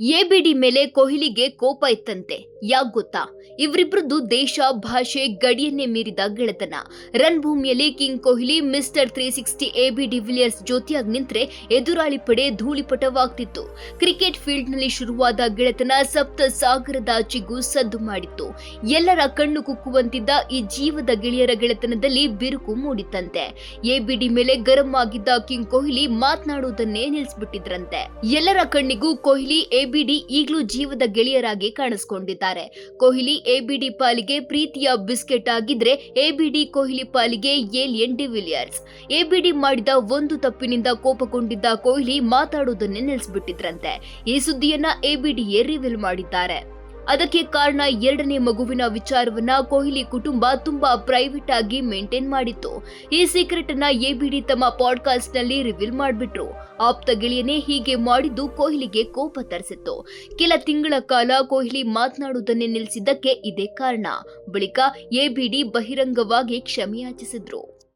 ABD ಮೇಲೆ ಕೊಹ್ಲಿಗೆ ಕೋಪ ಇತ್ತಂತೆ. ಯಾಕ್ ಗೊತ್ತಾ? ಇವರಿಬ್ರದ್ದು ದೇಶ, ಭಾಷೆ, ಗಡಿಯನ್ನೇ ಮೀರಿದ ಗೆಳೆತನ. Run king Kohli, mister three sixty AB de Villiers ಜೊತೆಯಾಗಿ ನಿಂತ್ರೆ ಎದುರಾಳಿ ಪಡೆ ಧೂಳಿಪಟವಾಗ್ತಿತ್ತು. ಕ್ರಿಕೆಟ್ ಫೀಲ್ಡ್ನಲ್ಲಿ ಶುರುವಾದ ಗೆಳೆತನ ಸಪ್ತ ಸಾಗರದಾಚೆಗೂ ಸದ್ದು ಮಾಡಿತ್ತು. ಎಲ್ಲರ ಕಣ್ಣು ಕುಕ್ಕುವಂತಿದ್ದ ಈ ಜೀವದ ಗೆಳೆಯರ ಗೆಳೆತನದಲ್ಲಿ ಬಿರುಕು ಮೂಡಿತ್ತಂತೆ. ಎಬಿಡಿ ಮೇಲೆ ಗರಂ ಆಗಿದ್ದ ಕಿಂಗ್ ಕೊಹ್ಲಿ ಮಾತನಾಡುವುದನ್ನೇ ನಿಲ್ಲಿಸ್ಬಿಟ್ಟಿದ್ರಂತೆ ಎಲ್ಲರ ಕಣ್ಣಿಗೂ ಕೊಹ್ಲಿ ಎಬಿಡಿ ಈಗಲೂ ಜೀವದ ಗೆಳೆಯರಾಗಿ ಕಾಣಿಸ್ಕೊಂಡಿದ್ದಾರೆ. ಕೊಹ್ಲಿ ಎಬಿಡಿ ಪಾಲಿಗೆ ಪ್ರೀತಿಯ ಬಿಸ್ಕೆಟ್ ಆಗಿದ್ರೆ ಎಬಿಡಿ ಕೊಹ್ಲಿ ಪಾಲಿಗೆ ಏಲಿಯನ್ ಡಿವಿಲಿಯರ್ಸ್. ಎಬಿಡಿ ಮಾಡಿದ ಒಂದು ತಪ್ಪಿನಿಂದ ಕೋಪಗೊಂಡಿದ್ದ ಕೊಹ್ಲಿ ಮಾತಾಡುವುದನ್ನೇ ನಿಲ್ಲಿಸ್ಬಿಟ್ಟಿದ್ರಂತೆ ಈ ಸುದ್ದಿಯನ್ನ ಎಬಿಡಿಯೇ ರಿವೀಲ್ ಮಾಡಿದ್ದಾರೆ. ಅದಕ್ಕೆ ಕಾರಣ ಎರಡನೇ ಮಗುವಿನ ವಿಚಾರವನ್ನ ಕೊಹ್ಲಿ ಕುಟುಂಬ ತುಂಬಾ ಪ್ರೈವೇಟ್ ಆಗಿ ಮೇಂಟೈನ್ ಮಾಡಿತ್ತು. ಈ ಸೀಕ್ರೆಟ್ ಅನ್ನ ಎಬಿಡಿ ತಮ್ಮ ಪಾಡ್ಕಾಸ್ಟ್ನಲ್ಲಿ ರಿವೀಲ್ ಮಾಡಿಬಿಟ್ರು. ಆಪ್ತ ಗೆಳೆಯನೇ ಹೀಗೆ ಮಾಡಿದ್ದು ಕೊಹ್ಲಿಗೆ ಕೋಪ ತರಿಸಿತ್ತು. ಕೆಲ ತಿಂಗಳ ಕಾಲ ಕೊಹ್ಲಿ ಮಾತನಾಡುವುದನ್ನೇ ನಿಲ್ಲಿಸಿದ್ದಕ್ಕೆ ಇದೇ ಕಾರಣ. ಬಳಿಕ ಎಬಿಡಿ ಬಹಿರಂಗವಾಗಿ ಕ್ಷಮೆಯಾಚಿಸಿದ್ರು